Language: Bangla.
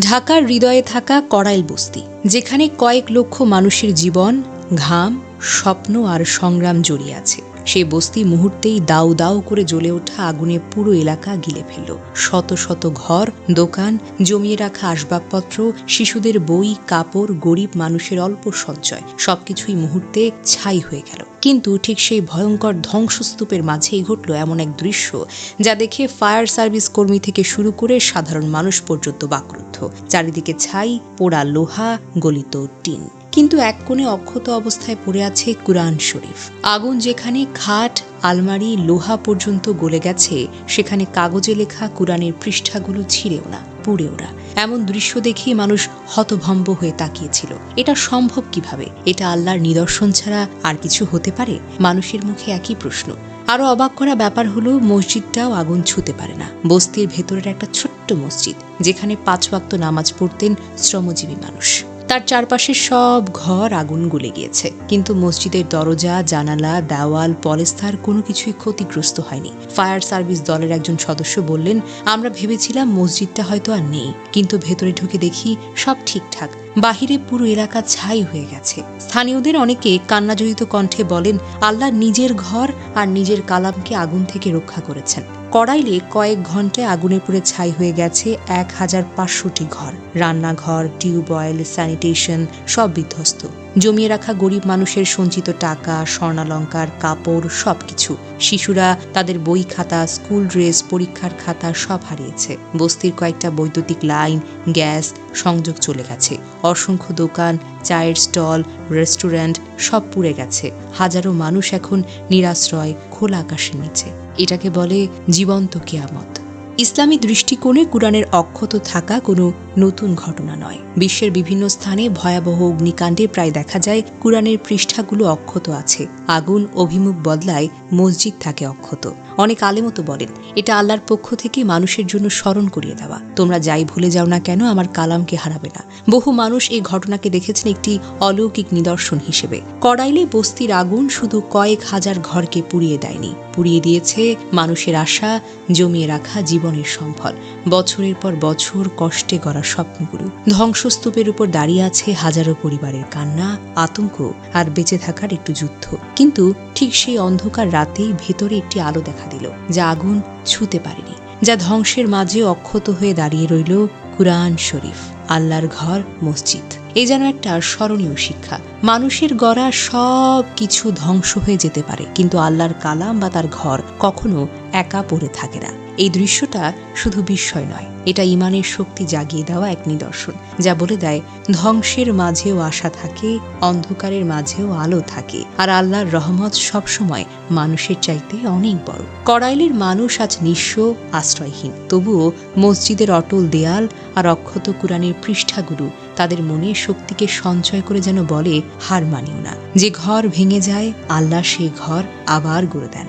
ঢাকার হৃদয়ে থাকা কড়াইল বস্তি, যেখানে কয়েক লক্ষ মানুষের জীবন, ঘাম, স্বপ্ন আর সংগ্রাম জড়িয়ে আছে। সেই বস্তি মুহূর্তেই দাউ দাউ করে জ্বলে ওঠা আগুনে পুরো এলাকা গিলে ফেলল। শত শত ঘর, দোকান, জমিয়ে রাখা আসবাবপত্র, শিশুদের বই, কাপড়, গরিব মানুষের অল্প সঞ্চয়, সবকিছুই মুহূর্তে ছাই হয়ে গেল। কিন্তু ঠিক সেই ভয়ঙ্কর ধ্বংসস্তূপের মাঝেই ঘটল এমন এক দৃশ্য, যা দেখে ফায়ার সার্ভিস কর্মী থেকে শুরু করে সাধারণ মানুষ পর্যন্ত বাকরুদ্ধ। চারিদিকে ছাই, পোড়া লোহা, গলিত টিন। কিন্তু এক কোণে অক্ষত অবস্থায় পড়ে আছে কুরআন শরীফ। আগুন যেখানে খাট, আলমারি, লোহা পর্যন্ত গলে গেছে, সেখানে কাগজে লেখা কুরআনের পৃষ্ঠাগুলো ছিঁড়েও না, পুড়েও না। এমন দৃশ্য দেখে মানুষ হতভম্ব হয়ে তাকিয়েছিল। এটা সম্ভব কীভাবে? এটা আল্লাহর নিদর্শন ছাড়া আর কিছু হতে পারে? মানুষের মুখে একই প্রশ্ন। আরও অবাক করা ব্যাপার হলো, মসজিদটাও আগুন ছুতে পারে না। বস্তির ভেতরের একটা ছোট্ট মসজিদ, যেখানে পাঁচ ওয়াক্ত নামাজ পড়তেন শ্রমজীবী মানুষ। তার চারপাশে সব ঘর আগুন গলে গিয়েছে। কিন্তু মসজিদের দরজা, জানালা, দেওয়াল, পলেস্তার কোনো কিছুই ক্ষতিগ্রস্ত হয়নি। ফায়ার সার্ভিস দলের একজন সদস্য বললেন, আমরা ভেবেছিলাম মসজিদটা হয়তো আর নেই। কিন্তু ভেতরে ঢুকে দেখি সব ঠিকঠাক। বাহিরে পুরো এলাকা ছাই হয়ে গেছে। স্থানীয়দের অনেকে কান্নাজড়িত কণ্ঠে বলেন, আল্লাহ নিজের ঘর আর নিজের কালামকে আগুন থেকে রক্ষা করেছেন। কড়াইলে কয়েক ঘন্টায় আগুনে পুড়ে ছাই হয়ে গেছে এক হাজার পাঁচশোটি ঘর। রান্নাঘর, টিউবওয়েল, স্যানিটেশন সব বিধ্বস্ত। জমিয়ে রাখা গরিব মানুষের সঞ্চিত টাকা, স্বর্ণালঙ্কার, কাপড়, সবকিছু। শিশুরা তাদের বই খাতা, স্কুল ড্রেস, পরীক্ষার খাতা সব হারিয়েছে। বস্তির কয়েকটা বৈদ্যুতিক লাইন, গ্যাস, সংযোগ চলে গেছে। অসংখ্য দোকান, চায়ের স্টল, রেস্টুরেন্ট সব পুড়ে গেছে। হাজারো মানুষ এখন নিরাশ্রয়, খোলা আকাশের নিচে। এটাকে বলে জীবন্ত কেয়ামত। ইসলামী দৃষ্টিকোণে কুরআনের অক্ষত থাকা কোনো নতুন ঘটনা নয়। বিশ্বের বিভিন্ন স্থানে ভয়াবহ অগ্নিকাণ্ডে প্রায় দেখা যায় কুরআনের পৃষ্ঠাগুলো অক্ষত আছে। আগুন, অভিমুখ বদলায়, মসজিদ থাকে অক্ষত। অনেক আলেমতো বলেন, এটা আল্লাহর পক্ষ থেকে মানুষের জন্য স্মরণ করিয়ে দেওয়া। তোমরা যাই ভুলে যাও না কেন, আমার কালামকে হারাবে না। বহু মানুষ এই ঘটনাকে দেখেছেন একটি অলৌকিক নিদর্শন হিসেবে। কড়াইলে বস্তির আগুন শুধু কয়েক হাজার ঘরকে পুড়িয়ে দেয়নি। পুড়িয়ে দিয়েছে মানুষের আশা, জমিয়ে রাখা জীবনের সম্ফল। বছরের পর বছর কষ্টে গড়া স্বপ্নগুলো। ধ্বংসস্তূপের উপর দাঁড়িয়ে আছে হাজারো পরিবারের কান্না, আতঙ্ক আর বেঁচে থাকার একটু যুদ্ধ। কিন্তু ঠিক সেই অন্ধকার রাতেই ভেতরে একটি আলো দেখা দিল, যা আগুন ছুতে পারেনি, যা ধ্বংসের মাঝে অক্ষত হয়ে দাঁড়িয়ে রইল কুরআন শরীফ, আল্লাহর ঘর, মসজিদ। এ যেন একটা স্মরণীয় শিক্ষা। মানুষের গড়া সব কিছু ধ্বংস হয়ে যেতে পারে, কিন্তু আল্লাহর কালাম বা তার ঘর কখনো একা পড়ে থাকে না। এই দৃশ্যটা শুধু বিস্ময় নয়, এটা ইমানের শক্তি জাগিয়ে দেওয়া এক নিদর্শন, যা বলে দেয়, ধ্বংসের মাঝেও আশা থাকে, অন্ধকারের মাঝেও আলো থাকে, আর আল্লাহর রহমত সবসময় মানুষের চাইতে অনেক বড়। কড়াইলের মানুষ আজ নিঃস্ব, আশ্রয়হীন, তবুও মসজিদের অটল দেয়াল আর অক্ষত কুরআনের পৃষ্ঠাগুলো তাদের মনে শক্তিকে সঞ্চয় করে যেন বলে, হার মানিও না। যে ঘর ভেঙে যায়, আল্লাহ সেই ঘর আবার গড়ে দেন।